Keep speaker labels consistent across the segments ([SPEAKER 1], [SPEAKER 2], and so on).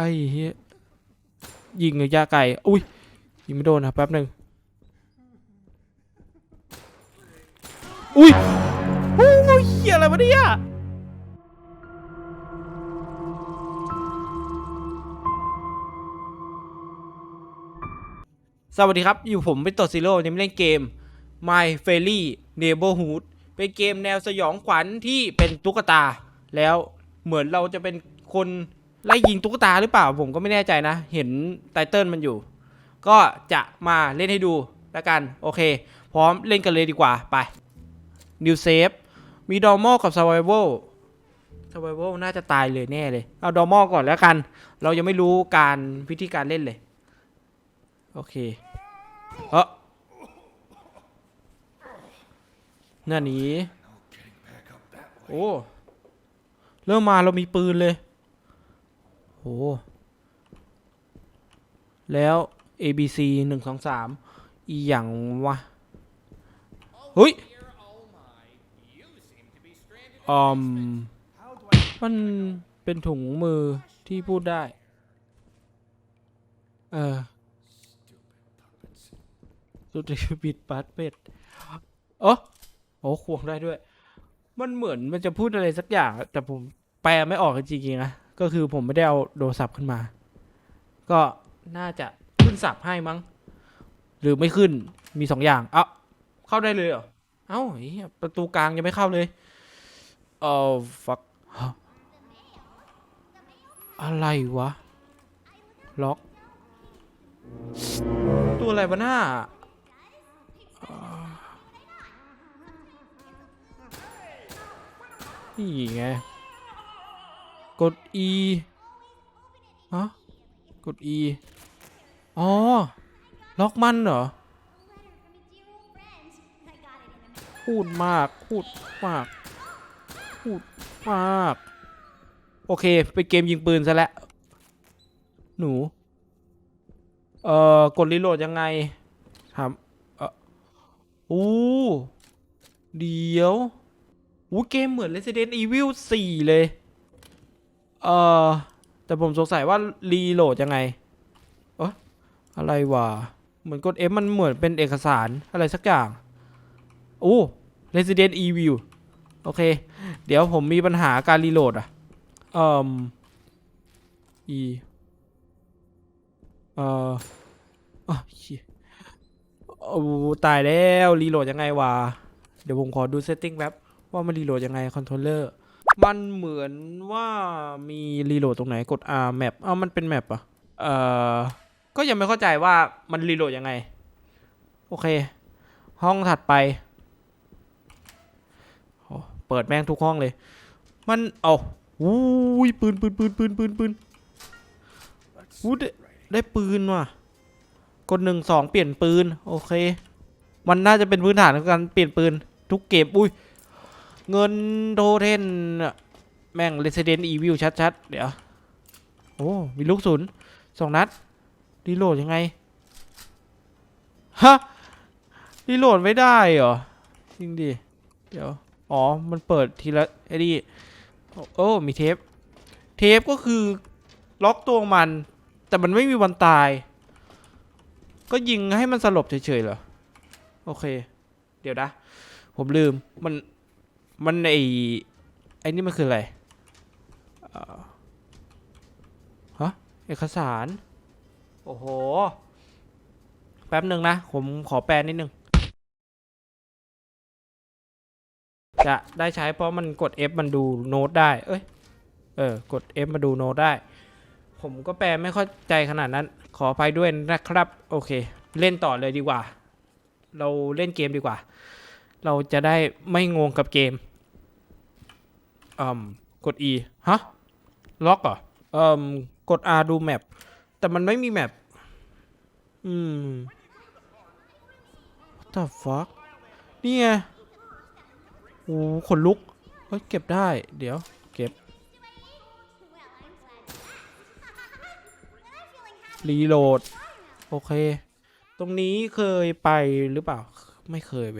[SPEAKER 1] ไอ้เหี้ยยิงยะไกลอุ้ย ยิงไม่โดนนะแป๊บหนึ่งอุ้ยโอ้ยเหี้ยอะไรวะเนี่ยสวัสดีครับ อยู่ผมเป็นตัวซีโร่ยังไม่เล่นเกม My Fairy Neighborhood เป็นเกมแนวสยองขวัญที่เป็นตุ๊กตา แล้วเหมือนเราจะเป็นคน ไล่ยิงตุ๊กตาหรือเปล่าผมก็ไม่แน่ใจนะ เห็นไตเติลมันอยู่ ก็จะมาเล่นให้ดูแล้วกัน โอเค พร้อมเล่นกันเลยดีกว่าไป New Save มี Normal กับ Survival Survival น่าจะตายเลยแน่เลย เอา Normal ก่อนแล้วกัน เรายังไม่รู้การวิธีการเล่นเลย โอเคเออหน่านี้ โอ้ เริ่มมาเรามีปืนเลย โห แล้ว A B C หนึ่งสองสามอีหยังวะ เฮ้ยอมมันเป็นถุงมือที่พูดได้ เออสุดที่บิดปัดเป็ดเออโอ้ควงได้ด้วย มันเหมือนมันจะพูดอะไรสักอย่าง แต่ผมแปลไม่ออกจริงๆนะ ก็คือผมไม่ได้เอาโดรศัพท์ขึ้นมา ก็น่าจะขึ้นสับให้มั้ง หรือไม่ขึ้นมีสองอย่าง เอ้าเข้าได้เลยเหรอ เอ้าเหี้ยประตูกลางยังไม่เข้าเลย เออฟักอะไรวะ ล็อก ตัวอะไรวะหน้าอ่านี่ไง กด E ฮะกด E อ๋อ ล็อกมันเหรอ พูดมาก พูดมาก พูดมาก โอเคเป็นเกมยิงปืนซะแล้ว หนู เอ่อ กดรีโหลดยังไงถามเอ่ออู้เดี๋ยวอู้เกมเหมือน Resident Evil 4 เลย เออแต่ผมสงสัยว่ารีโหลดยังไงเอะอะไรวะ เหมือนกด F มันเหมือนเป็นเอกสารอะไรสักอย่างโอ้ Resident Evil โอเค เดี๋ยวผมมีปัญหาการรีโหลดอะเอ่อ E เอ่ออะเหี้ยโอ้ตายแล้ว รีโหลดยังไงวะ เดี๋ยวผมขอดูเซตติ้งแป๊บว่ามันรีโหลดยังไงคอนโทรลเลอร์ มันเหมือนว่ามีรีโหลดตรงไหนกด R map เอ้ามันเป็นแมปอะเอ่อ ก็ยังไม่เข้าใจว่ามันรีโหลดยังไง โอเค ห้องถัดไปโอ้เปิดแม่งทุกห้องเลย มันเอาอู้ยปืนปืนปืนปืนปืนปืนอู้ได้ได้ปืนว่ะ กดหนึ่งสองเปลี่ยนปืน โอเค มันน่าจะเป็นพื้นฐานของการเปลี่ยนปืน ทุกเกม อุ้ย เงินโทเทนแม่ง Resident Evil ชัดๆ เดี๋ยว โอ้ มีลูกศูนย์สองนัดรีโหลดยังไง ฮะรีโหลดไม่ได้เหรอ จริงดิ เดี๋ยว อ๋อ มันเปิดทีละไอ้นี่โอ้ มีเทป เทปก็คือล็อกตัวมัน แต่มันไม่มีวันตาย ก็ยิงให้มันสลบเฉยๆเหรอ โอเค เดี๋ยวนะ ผมลืม มัน มันไอไอ้นี่มันคืออะไรเอ่อฮะเอกสาร โอ้โห แป๊บหนึ่งนะ ผมขอแปลนิดนึง จะได้ใช้เพราะมันกด F มันดูโน้ตได้ เอ้ย เออ กด F มาดูโน้ตได้ ผมก็แปลไม่เข้าใจขนาดนั้น ขออภัยด้วยนะครับ โอเค เล่นต่อเลยดีกว่า เราเล่นเกมดีกว่า เราจะได้ไม่งงกับเกม อืมกด E ฮะ ล็อกเหรออืมกด R ดูแมปแต่มันไม่มีแมปอืม What the fuck นี่ไงโอ้ขนลุกเฮ้ยเก็บได้ เดี๋ยว เก็บ รีโหลด โอเค ตรงนี้เคยไปหรือเปล่า ไม่เคยไป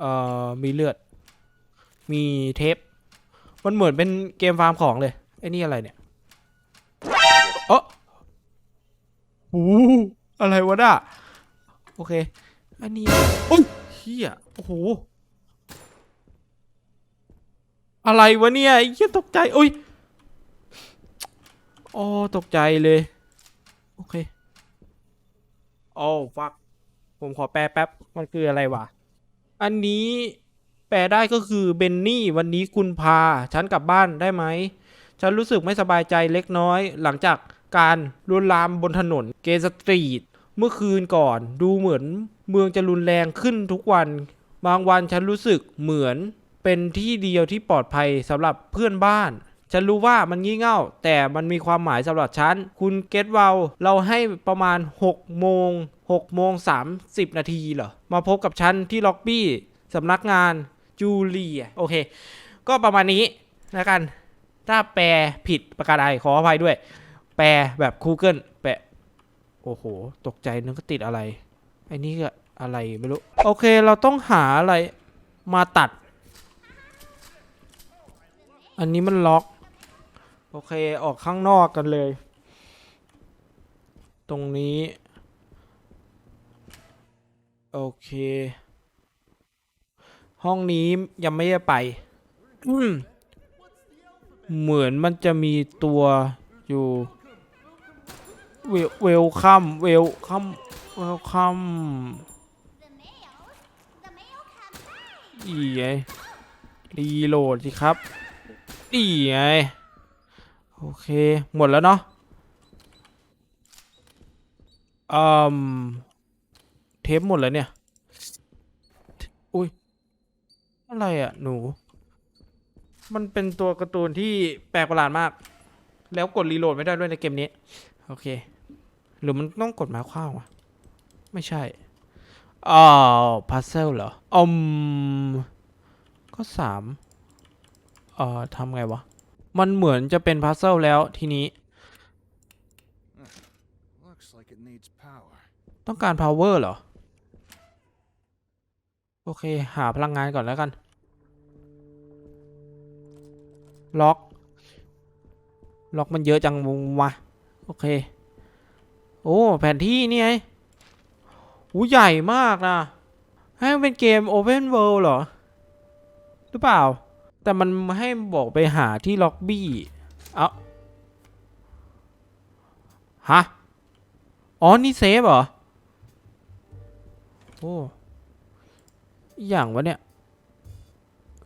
[SPEAKER 1] เอ่อ มีเลือด มีเทป มันเหมือนเป็นเกมฟาร์มของเลย ไอ้นี่อะไรเนี่ยเออโอ้อะไรวะน่ะโอเค อันนี้โอ้ยเฮียโอ้โห อะไรวะเนี่ยไอ้เหี้ยตกใจโอ้ยอ๋อตกใจเลย โอเคโอ้ฟัก ผมขอแปลแป๊บ มันคืออะไรวะ อันนี้ แปลได้ก็คือเบนนี่วันนี้คุณพา ฉันกลับบ้านได้ไหม ฉันรู้สึกไม่สบายใจเล็กน้อย หลังจากการลวนลามบนถนนเกสตรีทเมื่อคืนก่อนดูเหมือนเมืองจะรุนแรงขึ้นทุกวัน บางวันฉันรู้สึกเหมือนเป็นที่เดียวที่ปลอดภัยสำหรับเพื่อนบ้าน ฉันรู้ว่ามันงี่เง่า แต่มันมีความหมายสำหรับฉัน คุณเกตเวลเราให้ประมาณ 6 โมง 6 โมง 30 นาทีเหรอ มาพบกับฉันที่ล็อบบี้สำนักงาน จูเลียโอเค ก็ประมาณนี้แล้วกัน ถ้าแปลผิดประการใดขออภัยด้วย แปลแบบ Google แปลโอ้โห ตกใจนึกว่าติดอะไรไอ้นี่ก็อะไรไม่รู้ โอเคเราต้องหาอะไรมาตัด อันนี้มันล็อก โอเคออกข้างนอกกันเลย ตรงนี้ โอเค ห้องนี้ยังไม่ได้ไปอืมเหมือนมันจะมีตัวอยู่เวลเวลคัมเวลคัมเวลคัม
[SPEAKER 2] The males, the male come
[SPEAKER 1] อีไงรีโหลดสิครับอีไงโอเค หมดแล้วเนาะอืมเทปหมดแล้วเนี่ย อุ้ย อะไรอะหนู มันเป็นตัวการ์ตูนที่แปลกประหลาดมาก แล้วกดรีโหลดไม่ได้ด้วยในเกมนี้ โอเค หรือมันต้องกดหมาข้าวะไม่ใช่อ๋อพัซเซิลเหรออืมก็สามเอ่อทำไงวะ มันเหมือนจะเป็นพัซเซิลแล้วทีนี้
[SPEAKER 3] Looks like it needs power.
[SPEAKER 1] ต้องการ power เหรอ โอเค หาพลังงานก่อนแล้วกัน ล็อก ล็อกมันเยอะจังวะโอเค โอ้ แผนที่นี่ไงอู้ใหญ่มากนะให้เป็นเกม Open World เหรอ หรือเปล่า แต่มันให้บอกไปหาที่ล็อบบี้ เอ้าฮะ อ๋อ นี่เซฟเหรอ โอ้ อย่างวะเนี่ย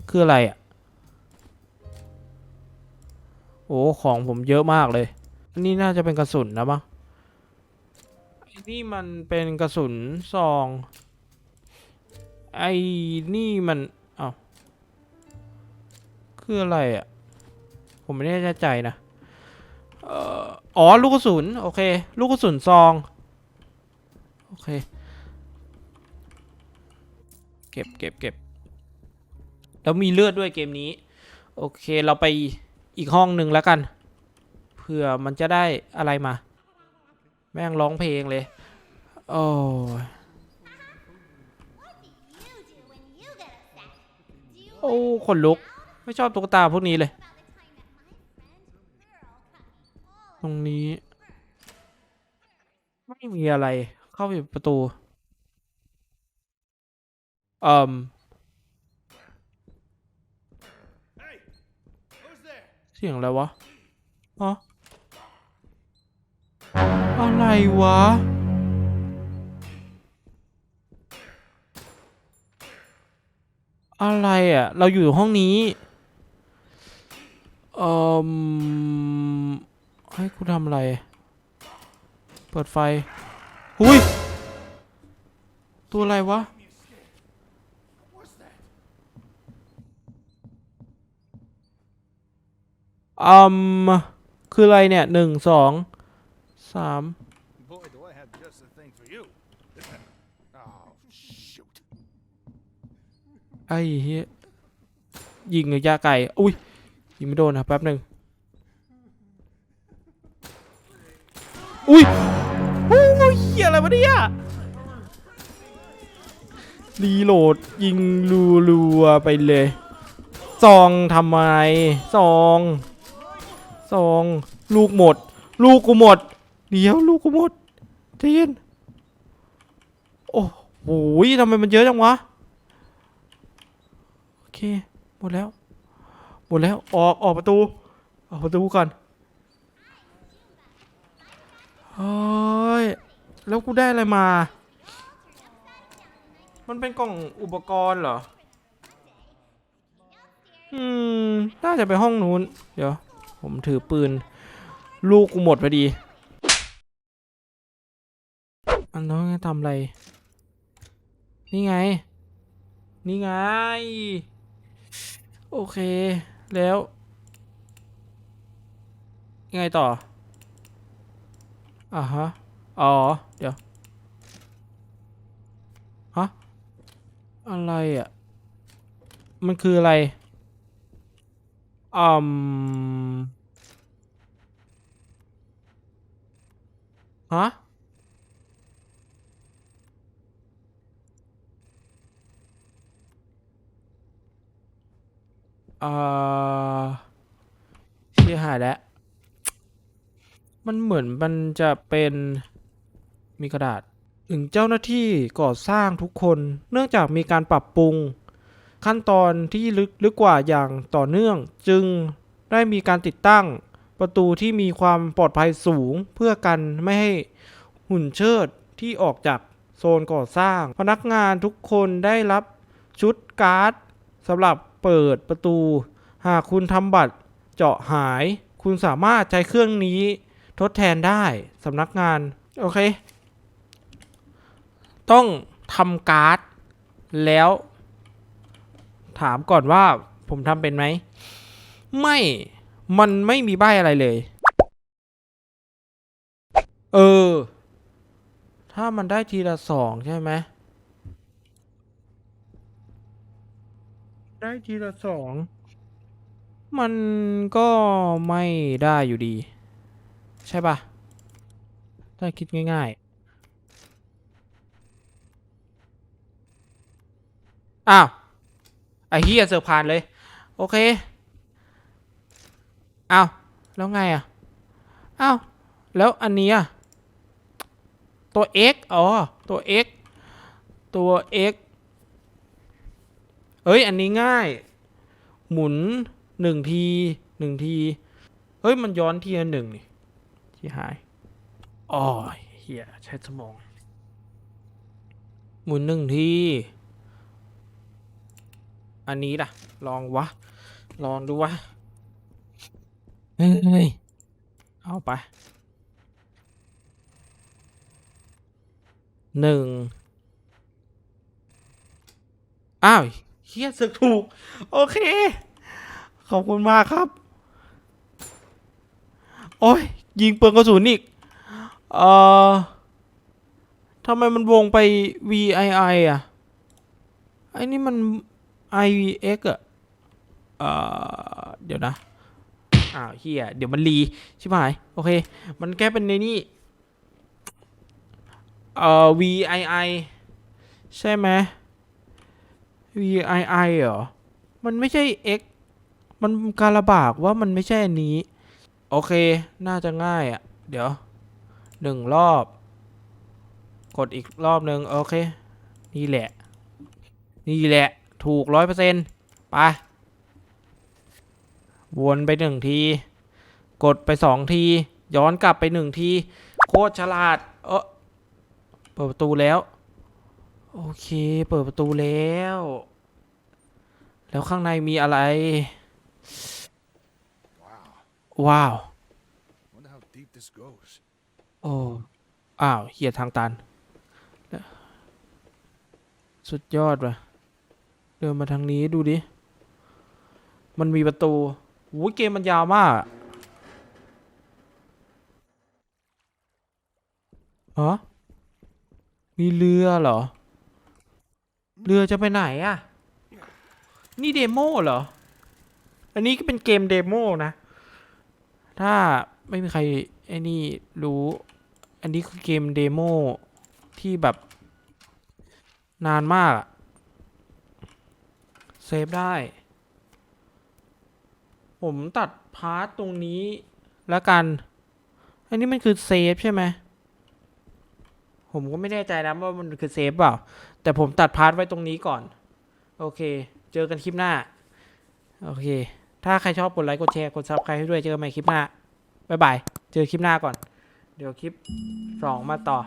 [SPEAKER 1] คืออะไรอะ โอ้ ของผมเยอะมากเลย อันนี้น่าจะเป็นกระสุนนะมั้งไอ้นี่มันเป็นกระสุนซอง ไอ้นี่มัน เอา้า คืออะไรอะ ผมไม่แน่ใจนะเอ่ออ๋อ ลูกกระสุน โอเค ลูกกระสุนซอง โอเค เก็บเก็บเก็บแล้วมีเลือดด้วยเกมนี้ โอเคเราไปอีกห้องหนึ่งแล้วกันเผื่อมันจะได้อะไรมา แม่งร้องเพลงเลย โอ้โอ้ขนลุก ไม่ชอบตุ๊กตาพวกนี้เลย ตรงนี้ ไม่มีอะไรเข้าไปประตู เอ่ม
[SPEAKER 3] Hey! Who's there?
[SPEAKER 1] เสียงอะไรวะอ๋ออะไรวะ อะไรอะ เราอยู่ห้องนี้เอ่อให้กูทำอะไร เปิดไฟหุยตัวอะไรวะ อืมคืออะไรเนี่ยหนึ่งสองสาม
[SPEAKER 3] Boy, do I have just the thing for you. oh, shoot.
[SPEAKER 1] ไอ้เหี้ยยิงระยะไกลอุ้ยยิงไม่โดนนะแป๊บหนึ่งอุ้ยโอ้ยเหี้ยอะไรวะเนี่ยรีโหลดยิงรัวๆไปเลยซองทำไมซอง สองลูกหมด ลูกกูหมด เดี๋ยวลูกกูหมดใจเย็นโอ้โหทำไมมันเยอะจังวะ โอเค หมดแล้ว หมดแล้ว ออก ออกประตู ออกประตูก่อนเฮ้ย แล้วกูได้อะไรมา มันเป็นกล่องอุปกรณ์เหรอ อืม น่าจะไปห้องนู้น เดี๋ยว ผมถือปืน ลูกกูหมดพอดี อันน้องทำอะไร นี่ไง นี่ไง โอเค แล้วยังไงต่อ อ่าฮะ อ๋อ เดี๋ยว ฮะ อะไรอะ มันคืออะไร อืมฮะอ่าเชี่ยหายแล้ว มันเหมือนมันจะเป็นมีกระดาษ ถึงเจ้าหน้าที่ก่อสร้างทุกคน เนื่องจากมีการปรับปรุง ขั้นตอนที่ลึกลึกกว่าอย่างต่อเนื่อง จึงได้มีการติดตั้งประตูที่มีความปลอดภัยสูง เพื่อกันไม่ให้หุ่นเชิดที่ออกจากโซนก่อสร้าง พนักงานทุกคนได้รับชุดการ์ดสำหรับเปิดประตู หากคุณทำบัตรเจาะหาย คุณสามารถใช้เครื่องนี้ทดแทนได้สำนักงาน โอเค ต้องทำการ์ดแล้ว ถามก่อนว่าผมทำเป็นไหม ไม่ มันไม่มีใบอะไรเลย เออ ถ้ามันได้ทีละสองใช่ไหม ได้ทีละสอง มันก็ไม่ได้อยู่ดี ใช่ปะถ้าคิดง่าย ๆ อ้าว ไอ้เฮียเสือกผ่านเลย โอเคอ้าวแล้วไงอะอ้าวแล้วอันนี้อะตัว x อ๋อ ตัว x ตัว x เอ้ย อันนี้ง่าย หมุนหนึ่งทีหนึ่งที เฮ้ย มันย้อนทีละหนึ่งนี่ ที่หายอ๋อเฮียใช้สมอง หมุนหนึ่งที อันนี้ล่ะ ลองวะ ลองดูวะ เฮ้ย เอาไป หนึ่ง อ้าวเฮียสึกถูก โอเค ขอบคุณมากครับ โอ้ย ยิงเปลืองกระสุนอีก เอ่อทำไมมันวงไป VII อะ ไอ้นี่มัน IVX อะเอ่อเดี๋ยวนะอ้าวเฮียเดี๋ยวมันรีชิบหาย โอเค มันแก้เป็นในนี่เอ่อ VII ใช่ไหม VII เหรอ มันไม่ใช่ X มันการระบากว่ามันไม่ใช่อันนี้ โอเค น่าจะง่ายอะ เดี๋ยวหนึ่งรอบ กดอีกรอบหนึ่งโอเค นี่แหละ นี่แหละ ถูกร้อยเปอร์เซ็นต์ไป วนไปหนึ่งที กดไปสองที ย้อนกลับไปหนึ่งที โคตรฉลาด เออเปิดประตูแล้ว โอเค เปิดประตูแล้ว แล้วข้างในมีอะไร ว้าว โอ้ อ้าวเฮียทางตัน สุดยอดว่ะ เดินมาทางนี้ดูดิ มันมีประตูโอ้ยเกมมันยาวมากอะฮะมีเรือเหรอ เรือจะไปไหนอะนี่เดโมเหรอ อันนี้ก็เป็นเกมเดโมนะ ถ้าไม่มีใครไอ้นี่รู้ อันนี้คือเกมเดโมที่แบบนานมากอะ เซฟได้ ผมตัดพาร์ทตรงนี้แล้วกัน อันนี้มันคือเซฟใช่ไหม ผมก็ไม่แน่ใจนะว่ามันคือเซฟเปล่า แต่ผมตัดพาร์ทไว้ตรงนี้ก่อน โอเค เจอกันคลิปหน้า โอเค ถ้าใครชอบกดไลค์กดแชร์กดซับใครให้ด้วยเจอกันใหม่คลิปหน้าบ๊ายบาย เจอคลิปหน้าก่อน เดี๋ยวคลิปสองมาต่อ